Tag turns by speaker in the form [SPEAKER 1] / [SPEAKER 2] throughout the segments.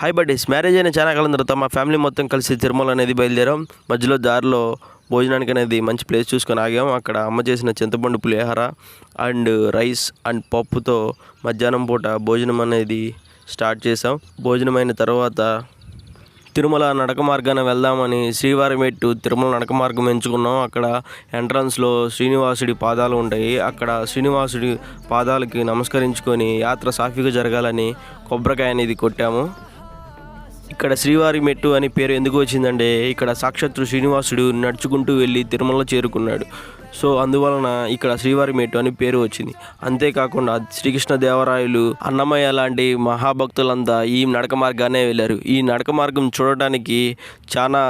[SPEAKER 1] Hi buddies marriage అయిన చాలా కాలం తర్వాత మా ఫ్యామిలీ మొత్తం కలిసి తిరుమల అనేది బయలుదేరాం. మధ్యలో దారిలో భోజనానికి అనేది మంచి ప్లేస్ చూసుకొని ఆగాం. అక్కడ అమ్మ చేసిన చింతపండు పులిహార అండ్ రైస్ అండ్ పప్పుతో మధ్యాహ్నం పూట భోజనం అనేది స్టార్ట్ చేసాం భోజనం అయిన తర్వాత తిరుమల నడక మార్గాన వెళ్దామని శ్రీవారి మెట్టు తిరుమల నడక మార్గం ఎంచుకున్నాం. అక్కడ ఎంట్రన్స్లో శ్రీనివాసుడి పాదాలు ఉంటాయి. అక్కడ శ్రీనివాసుడి పాదాలకి నమస్కరించుకొని యాత్ర సాఫీగా జరగాలని కొబ్బరికాయ అనేది కొట్టాము. ఇక్కడ శ్రీవారి మెట్టు అని పేరు ఎందుకు వచ్చిందంటే ఇక్కడ సాక్షాత్తు శ్రీనివాసుడు నడుచుకుంటూ వెళ్ళి తిరుమల చేరుకున్నాడు. సో అందువలన ఇక్కడ శ్రీవారి మెట్టు అని పేరు వచ్చింది. అంతేకాకుండా శ్రీకృష్ణ దేవరాయలు అన్నమయ్య లాంటి మహాభక్తులంతా ఈ నడక మార్గానే వెళ్ళారు. ఈ నడక మార్గం చూడటానికి చాలా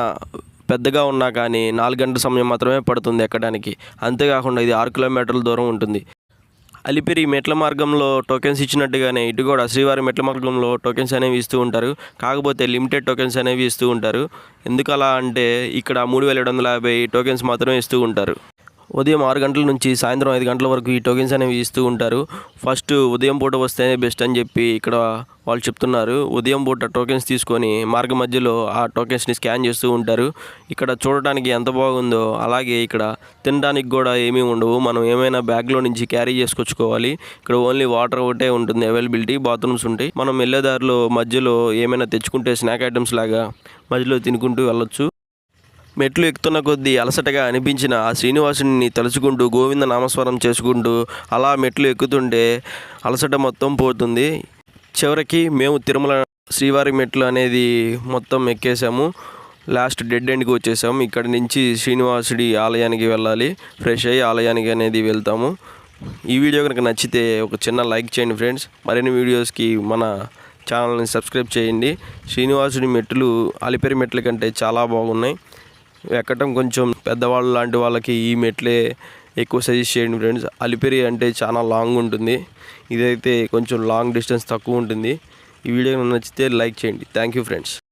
[SPEAKER 1] పెద్దగా ఉన్నా కానీ నాలుగు గంటల సమయం మాత్రమే పడుతుంది ఎక్కడానికి. అంతేకాకుండా ఇది ఆరు కిలోమీటర్ల దూరం ఉంటుంది. అలిపిరి మెట్ల మార్గంలో టోకెన్స్ ఇచ్చినట్టుగానే ఇటు కూడా శ్రీవారి మెట్ల మార్గంలో టోకెన్స్ అనేవి ఇస్తూ ఉంటారు. కాకపోతే లిమిటెడ్ టోకెన్స్ అనేవి ఇస్తూ ఉంటారు. ఎందుకు అలా అంటే ఇక్కడ మూడు వేల ఏడు వందల యాభై టోకెన్స్ మాత్రమే ఇస్తూ ఉంటారు. ఉదయం ఆరు గంటల నుంచి సాయంత్రం ఐదు గంటల వరకు ఈ టోకెన్స్ అనేవి ఇస్తూ ఉంటారు. ఫస్ట్ ఉదయం పూట వస్తేనే బెస్ట్ అని చెప్పి ఇక్కడ వాళ్ళు చెప్తున్నారు. ఉదయం పూట టోకెన్స్ తీసుకొని మార్గ మధ్యలో ఆ టోకెన్స్ని స్కాన్ చేస్తూ ఉంటారు. ఇక్కడ చూడటానికి ఎంత బాగుందో అలాగే ఇక్కడ తినడానికి కూడా ఏమీ ఉండవు. మనం ఏమైనా బ్యాగ్లో నుంచి క్యారీ చేసుకొచ్చుకోవాలి. ఇక్కడ ఓన్లీ వాటర్ ఒకటే ఉంటుంది అవైలబిలిటీ బాత్రూమ్స్ ఉంటాయి. మనం వెళ్ళేదారిలో మధ్యలో ఏమైనా తెచ్చుకుంటే స్నాక్ ఐటమ్స్ లాగా మధ్యలో తినుకుంటూ వెళ్ళొచ్చు. మెట్లు ఎక్కుతున్న కొద్దీ అలసటగా అనిపించిన ఆ శ్రీనివాసుని తలుచుకుంటూ గోవింద నామస్వరం చేసుకుంటూ అలా మెట్లు ఎక్కుతుంటే అలసట మొత్తం పోతుంది. చివరికి మేము తిరుమల శ్రీవారి మెట్లు అనేది మొత్తం ఎక్కేసాము లాస్ట్ డెడ్ ఎండ్కి వచ్చేసాము. ఇక్కడ నుంచి శ్రీనివాసుడి ఆలయానికి వెళ్ళాలి. ఫ్రెష్ అయ్యి ఆలయానికి అనేది వెళ్తాము. ఈ వీడియో కనుక నచ్చితే ఒక చిన్న లైక్ చేయండి ఫ్రెండ్స్. మరిన్ని వీడియోస్కి మన ఛానల్ని సబ్స్క్రైబ్ చేయండి. శ్రీనివాసుడి మెట్లు అలిపెరి మెట్ల కంటే చాలా బాగున్నాయి. ఎక్కటం కొంచెం పెద్దవాళ్ళు లాంటి వాళ్ళకి ఈ మెట్లే ఎక్కువ సజెస్ట్ చేయండి ఫ్రెండ్స్. అలిపిరి అంటే చాలా లాంగ్ ఉంటుంది. ఇదైతే కొంచెం లాంగ్ డిస్టెన్స్ తక్కువ ఉంటుంది. ఈ వీడియో నచ్చితే లైక్ చేయండి. Thank you friends.